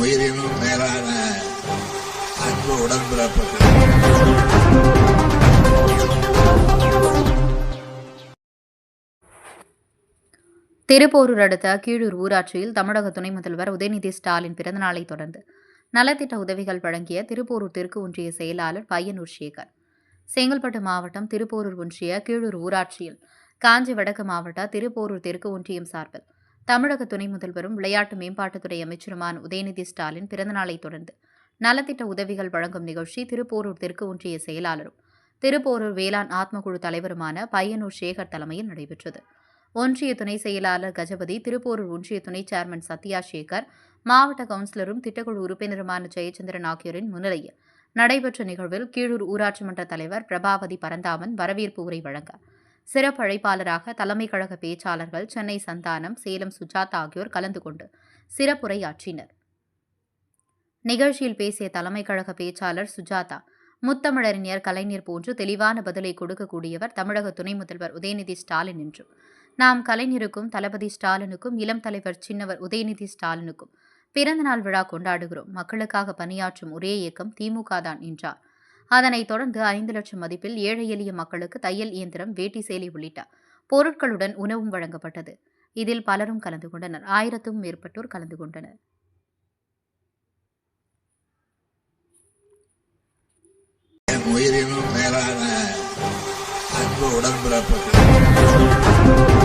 உயிரினும் மேலான அன்பு உடன்பிறப்புகள். திருப்போரூர் அடுத்த கீழூர் ஊராட்சியில் தமிழக துணை முதல்வர் உதயநிதி ஸ்டாலின் பிறந்தநாளை தொடர்ந்து நலத்திட்ட உதவிகள் வழங்கிய திருப்போரூர் தெற்கு ஒன்றிய செயலாளர் பையனூர் சேகர். செங்கல்பட்டு மாவட்டம் திருப்போரூர் ஒன்றிய கீழூர் ஊராட்சியில் காஞ்சி வடக்கு மாவட்ட திருப்போரூர் தெற்கு ஒன்றியம் சார்பில் தமிழக துணை முதல்வரும் விளையாட்டு மேம்பாட்டுத்துறை அமைச்சருமான உதயநிதி ஸ்டாலின் பிறந்தநாளை தொடர்ந்து நலத்திட்ட உதவிகள் வழங்கும் நிகழ்ச்சி திருப்போரூர் தெற்கு ஒன்றிய செயலாளரும் திருப்போரூர் வேளாண் ஆத்மகுழு தலைவருமான பையனூர் சேகர் தலைமையில் நடைபெற்றது. ஒன்றிய துணை செயலாளர் கஜபதி திருப்போரூர் ஒன்றிய துணை சேர்மன் சத்யா சேகர் மாவட்ட கவுன்சிலரும் திட்டக்குழு உறுப்பினருமான ஜெயச்சந்திரன் ஆகியோரின் முன்னிலையில் நடைபெற்ற நிகழ்வில் கீழூர் ஊராட்சி மன்ற தலைவர் பிரபாவதி பரந்தாமன் வரவேற்பு உரை வழங்க சிறப்பு அழைப்பாளராக தலைமை கழக பேச்சாளர்கள் சென்னை சந்தானம் சேலம் சுஜாதா ஆகியோர் கலந்து கொண்டு சிறப்புரையாற்றினர். நிகழ்ச்சியில் பேசிய தலைமை கழக பேச்சாளர் சுஜாதா முத்தமிழறிஞர் கலைஞர் போன்று தெளிவான பதிலை கொடுக்கக்கூடியவர் தமிழக துணை முதல்வர் உதயநிதி ஸ்டாலின் என்றும் நாம் கலைஞருக்கும் தளபதி ஸ்டாலினுக்கும் இளம் தலைவர் சின்னவர் உதயநிதி ஸ்டாலினுக்கும் பிறந்தநாள் விழா கொண்டாடுகிறோம். மக்களுக்காக பணியாற்றும் ஒரே இயக்கம் திமுக தான் என்றார். அதனைத் தொடர்ந்து ஐந்து லட்சம் மதிப்பில் ஏழை எளிய மக்களுக்கு தையல் இயந்திரம் வேட்டி சேலை உள்ளிட்ட பொருட்களுடன் உணவும் வழங்கப்பட்டது. இதில் பலரும் கலந்து கொண்டனர். ஆயிரத்தும் மேற்பட்டோர் கலந்து கொண்டனர். உயிரினும் மேலான அன்பு உடன்பிறப்புகள்.